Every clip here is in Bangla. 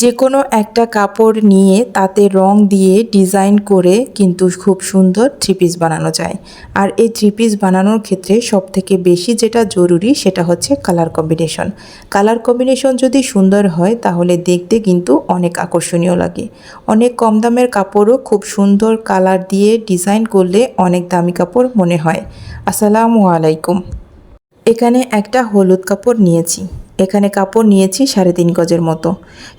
যে কোনো একটা কাপড় নিয়ে তাতে রং দিয়ে ডিজাইন করে কিন্তু খুব সুন্দর থ্রি পিস বানানো যায়। আর এই থ্রি পিস বানানোর ক্ষেত্রে সব থেকে বেশি যেটা জরুরি সেটা হচ্ছে কালার কম্বিনেশন কালার কম্বিনেশন যদি সুন্দর হয় তাহলে দেখতে কিন্তু অনেক আকর্ষণীয় লাগে। অনেক কম দামের কাপড়ও খুব সুন্দর কালার দিয়ে ডিজাইন করলে অনেক দামি কাপড় মনে হয়। আসসালামু আলাইকুম। এখানে একটা হলুদ কাপড় নিয়েছি। এখানে কাপড় নিয়েছি সাড়ে তিন গজের মতো।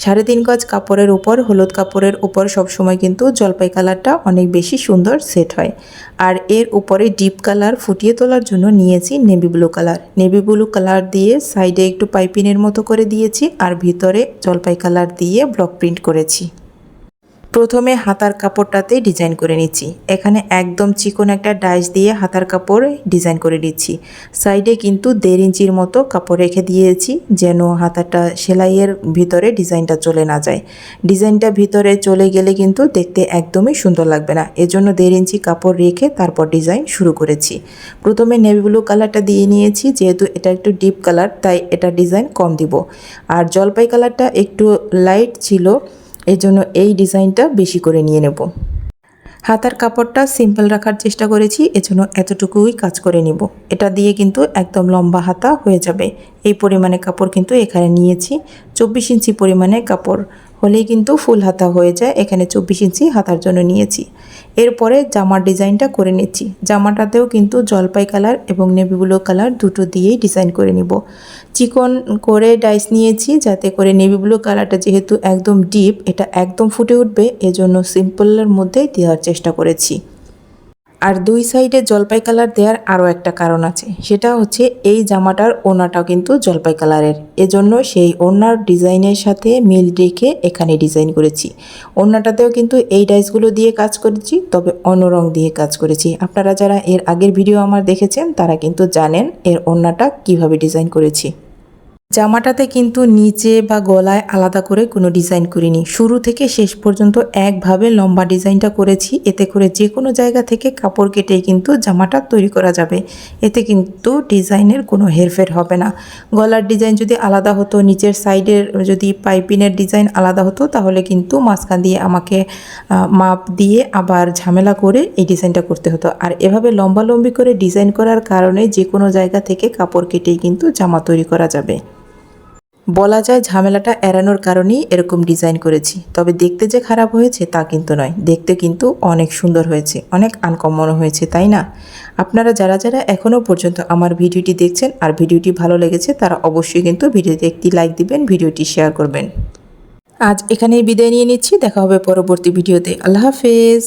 সাড়ে তিন গজ কাপড়ের উপর, হলুদ কাপড়ের উপর সবসময় কিন্তু জলপাই কালারটা অনেক বেশি সুন্দর সেট হয়। আর এর উপরে ডিপ কালার ফুটিয়ে তোলার জন্য নিয়েছি navy blue colour. Navy blue colour দিয়ে সাইডে একটু পাইপিনের মতো করে দিয়েছি আর ভিতরে জলপাই কালার দিয়ে ব্লক প্রিন্ট করেছি। প্রথমে হাতার কাপড়টাতে ডিজাইন করে নিচ্ছি। এখানে একদম চিকন একটা ডাইস দিয়ে হাতার কাপড় ডিজাইন করে নিচ্ছি। সাইডে কিন্তু দেড় ইঞ্চির মতো কাপড় রেখে দিয়েছি, যেন হাতাটা সেলাইয়ের ভিতরে ডিজাইনটা চলে না যায়। ডিজাইনটা ভিতরে চলে গেলে কিন্তু দেখতে একদমই সুন্দর লাগবে না। এজন্য দেড় ইঞ্চি কাপড় রেখে তারপর ডিজাইন শুরু করেছি। প্রথমে নেভি ব্লু কালারটা দিয়ে নিয়েছি, যেহেতু এটা একটু ডিপ কালার তাই এটা ডিজাইন কম দিব। আর জলপাই কালারটা একটু লাইট ছিল জন্য এই ডিজাইনটা বেশি করে নিয়ে নেব। হাতার কাপড়টা সিম্পল রাখার চেষ্টা করেছি, এজন্য এতটুকুই কাজ করে নিব। এটা দিয়ে কিন্তু একদম লম্বা হাতা হয়ে যাবে। এই পরিমাণে কাপড় কিন্তু এখানে নিয়েছি। চব্বিশ ইঞ্চি পরিমাণে কাপড় হলেই কিন্তু ফুল হাতা হয়ে যায়। এখানে চব্বিশ ইঞ্চি হাতার জন্য নিয়েছি। এরপরে জামার ডিজাইনটা করে নিচ্ছি। জামাটাতেও কিন্তু জলপাই কালার এবং নেভি ব্লু কালার দুটো দিয়েই ডিজাইন করে নিব। চিকন করে ডাইস নিয়েছি যাতে করে নেভি ব্লু কালারটা যেহেতু একদম ডিপ, এটা একদম ফুটে উঠবে, এজন্য সিম্পলের মধ্যেই দেওয়ার চেষ্টা করেছি। আর দুই সাইডে জলপাই কালার দেওয়ার আরও একটা কারণ আছে। সেটা হচ্ছে এই জামাটার ওনাটাও কিন্তু জলপাই কালারের। এজন্য সেই ওনার ডিজাইনের সাথে মিল রেখে এখানে ডিজাইন করেছি। ওনাটাতেও কিন্তু এই ডাইসগুলো দিয়ে কাজ করেছি, তবে অন্য রং দিয়ে কাজ করেছি। আপনারা যারা এর আগের ভিডিও আমার দেখেছেন, তারা কিন্তু জানেন এর ওনাটা কীভাবে ডিজাইন করেছি। জামাটাতে কিন্তু নিচে বা গলায় আলাদা করে কোনো ডিজাইন করিনি। শুরু থেকে শেষ পর্যন্ত একভাবে লম্বা ডিজাইনটা করেছি। এতে করে যে কোনো জায়গা থেকে কাপড় কেটে কিন্তু জামাটা তৈরি করা যাবে। এতে কিন্তু ডিজাইনের কোনো হেরফের হবে না। গলার ডিজাইন যদি আলাদা হতো, নিচের সাইডের যদি পাইপিনের ডিজাইন আলাদা হতো, তাহলে কিন্তু মাঝখান দিয়ে আমাকে মাপ দিয়ে আবার ঝামেলা করে এই ডিজাইনটা করতে হতো। আর এভাবে লম্বালম্বি করে ডিজাইন করার কারণে যে কোনো জায়গা থেকে কাপড় কেটেই কিন্তু জামা তৈরি করা যাবে। বলা যায় ঝামেলাটা এড়ানোর কারণেই এরকম ডিজাইন করেছি। তবে দেখতে যে খারাপ হয়েছে তা কিন্তু নয়। দেখতে কিন্তু অনেক সুন্দর হয়েছে, অনেক আনকমন হয়েছে, তাই না? আপনারা যারা যারা এখনও পর্যন্ত আমার ভিডিওটি দেখছেন আর ভিডিওটি ভালো লেগেছে, তারা অবশ্যই কিন্তু ভিডিওতে একটি লাইক দিবেন, ভিডিওটি শেয়ার করবেন। আজ এখানেই বিদায় নিয়ে নিচ্ছি। দেখা হবে পরবর্তী ভিডিওতে। আল্লাহ হাফেজ।